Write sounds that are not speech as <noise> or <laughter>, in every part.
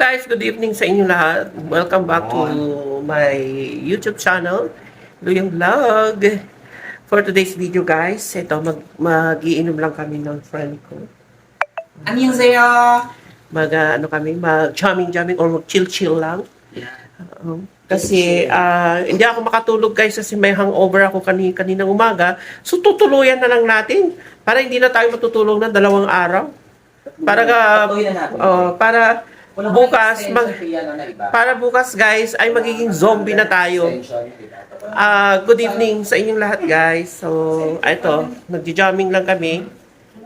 guys, good evening sa inyo lahat. Welcome back to my YouTube channel, Luyang Vlog. For today's video guys, ito, mag magiinom lang kami ng friend ko. Annyeonghaseyo! Mag, uh, ano kami, mag-jamming-jamming or mag-chill-chill lang. Yeah. Uh, kasi uh, hindi ako makatulog guys kasi may hangover ako kani kaninang umaga. So tutuluyan na lang natin para hindi na tayo matutulog ng dalawang araw. Para ka, uh, para bukas mag para bukas guys ay magiging zombie na tayo. Ah, good evening sa inyong lahat guys. So, ito, nagja-jamming lang kami.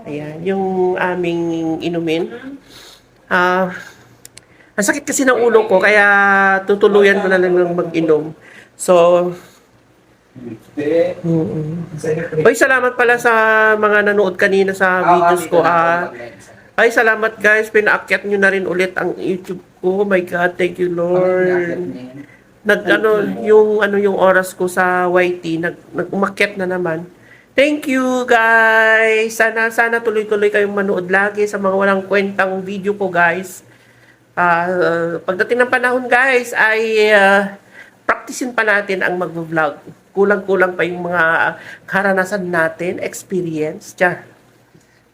Ayan, yung aming inumin. Ah, ang sakit kasi ng ulo ko kaya tutuluyan ko na lang ng mag-inom. So, mm Oy, salamat pala sa mga nanood kanina sa videos ko. Ah, ay, salamat guys. Pinaakyat nyo na rin ulit ang YouTube ko. Oh my God, thank you Lord nag ano yung ano yung oras ko sa YT nag nagumakyat na naman. Thank you guys. Sana sana tuloy-tuloy kayong manood lagi sa mga walang kwentang video ko guys. Ah, pagdating ng panahon guys ay ah, practicein pa natin ang mag-vlog. Kulang-kulang pa yung mga karanasan natin, experience. Tiyan.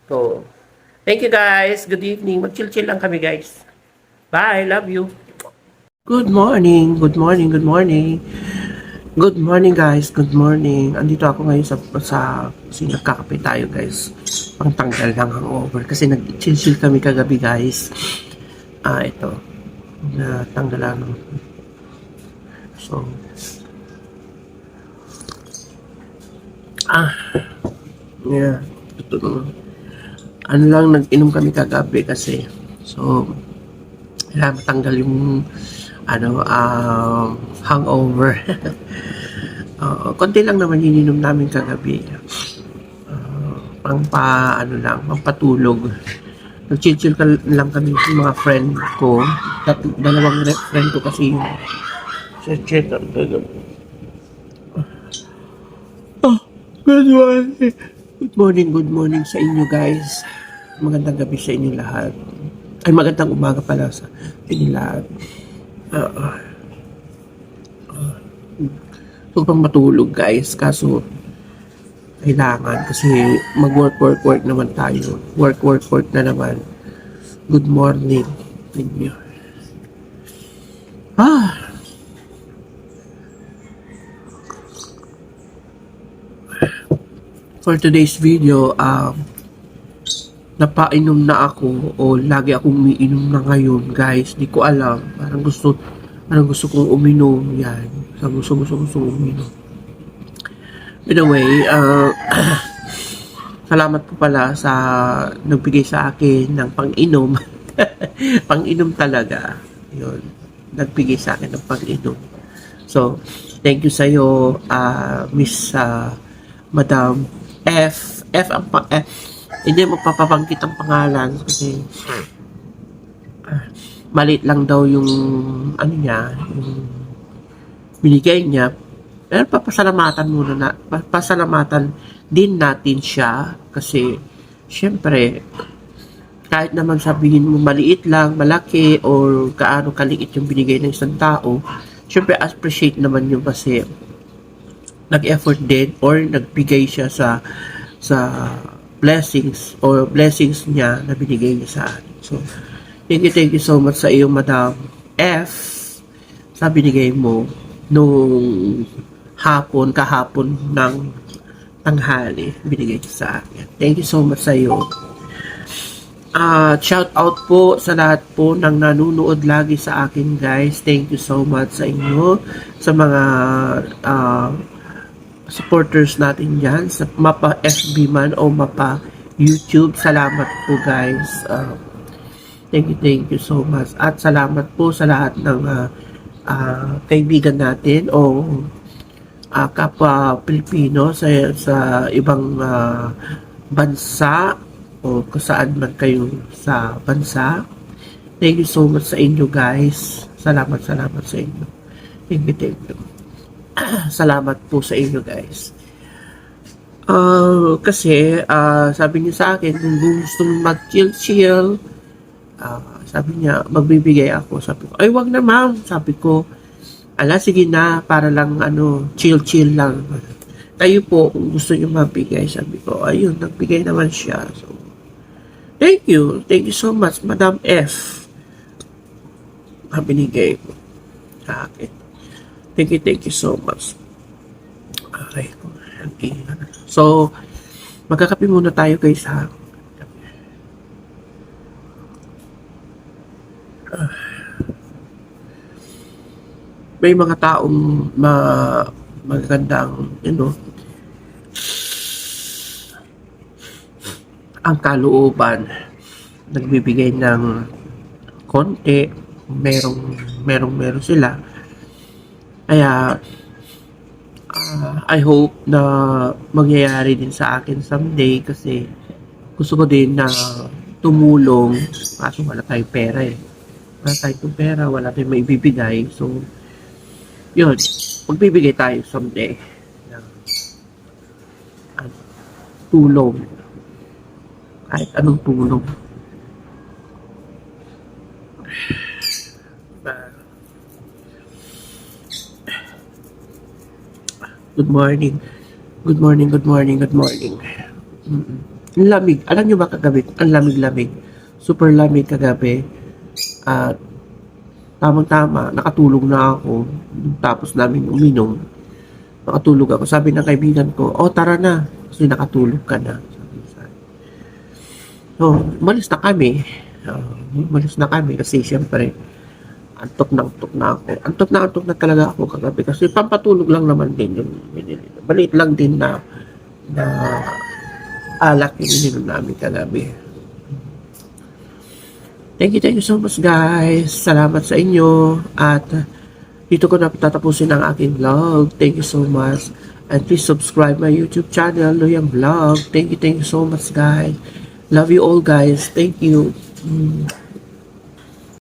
So, thank you guys. Good evening. Mag-chill-chill lang kami guys. Bye. Love you. Good morning, good morning, good morning. Good morning guys, good morning. Andito ako ngayon sa sa kasi nagkakape tayo guys. Pangtanggal ng hangover kasi nag-chill-chill kami kagabi guys. Ah, ito. Natanggalan. So, ah, yeah. Ito naman. Ano lang, nag-inom kami kagabi kasi. So, kailangan matanggal yung ano, um, hangover. <laughs> uh, konti lang naman ininom namin kagabi. Uh, pang pa, ano lang, pang patulog. Nag-chill-chill ka lang kami sa mga friend ko. Tat dalawang friend ko kasi yung sa check up. Oh, good morning. Good morning, good morning sa inyo guys. Magandang gabi sa inyo lahat. Ay, magandang umaga pala sa inyo lahat. Uh, uh, so, pang matulog guys. Kaso, kailangan kasi mag-work, work, work naman tayo. Work, work, work na naman. Good morning. Thank you. Ah. For today's video, um, napainom na ako o lagi akong umiinom na ngayon guys. Di ko alam. Parang gusto parang gusto kong uminom. Yan. Sa gusto gusto gusto uminom. By uh, <clears throat> salamat po pala sa nagbigay sa akin ng pang-inom. <laughs> Pang-inom talaga. Yun. Nagbigay sa akin ng pang-inom. So thank you sa iyo uh, Miss uh, Madam F. F ang pa F hindi mo papabanggit ang pangalan kasi maliit lang daw yung ano niya, yung binigay niya. Pero papasalamatan muna na, papasalamatan din natin siya kasi syempre kahit naman sabihin mo maliit lang, malaki, or kaano kaliit yung binigay ng isang tao, syempre appreciate naman yun kasi nag-effort din or nagbigay siya sa sa blessings or blessings niya na binigay niya sa atin. So, thank you, thank you so much sa iyo, Madam F, sa binigay mo nung hapon, kahapon ng tanghali, binigay niya sa akin. Thank you so much sa iyo. Ah, shout out po sa lahat po ng nanonood lagi sa akin, guys. Thank you so much sa inyo, sa mga ah, supporters natin dyan sa mapa FB man o mapa YouTube. Salamat po guys. Uh, thank you, thank you so much. At salamat po sa lahat ng uh, uh, kaibigan natin o uh, kapwa Pilipino sa, sa ibang uh, bansa o kung saan man kayo sa bansa. Thank you so much sa inyo guys. Salamat, salamat sa inyo. Thank you, thank you. <clears throat> salamat po sa inyo guys. Uh, kasi uh, sabi niyo sa akin kung gusto mag chill chill uh, Sabi niya, magbibigay ako. Sabi ko, ay wag na ma'am. Sabi ko, ala sige na, para lang ano, chill-chill lang. Kayo po, kung gusto niyo mabigay, sabi ko, ayun, nagbigay naman siya. So, thank you. Thank you so much, Madam F. Binigay mo sa akin. Thank you, thank you so much. Okay. okay. So, magkakape muna tayo guys ha. May mga taong ma magagandang, you know, ang kalooban nagbibigay ng konti merong merong meron sila kaya ah, I hope na mangyayari din sa akin someday kasi gusto ko din na tumulong. Kaso wala tayong pera eh. Wala tayong pera wala tayong maibibigay. So yun. Magbibigay tayo someday ng ano, tulong. Kahit anong tulong Good morning. Good morning, good morning, good morning. Mm-mm. Lamig. Alam nyo ba kagabi? Ang lamig-lamig. Super lamig kagabi. At tamang-tama, nakatulog na ako. Tapos namin uminom. Nakatulog ako. Sabi ng kaibigan ko, oh tara na. Kasi nakatulog ka na. So, umalis na kami. Uh, umalis na kami kasi siyempre, antok na antok na ako. Antok na antok na talaga ako kagabi kasi pampatulog lang naman din yung binili. Balit lang din na na alak yung ininom namin kagabi. Thank you, thank you so much guys. Salamat sa inyo at dito ko na tatapusin ang aking vlog. Thank you so much. And please subscribe my YouTube channel, Loyang Vlog. Thank you, thank you so much guys. Love you all guys. Thank you. Mm.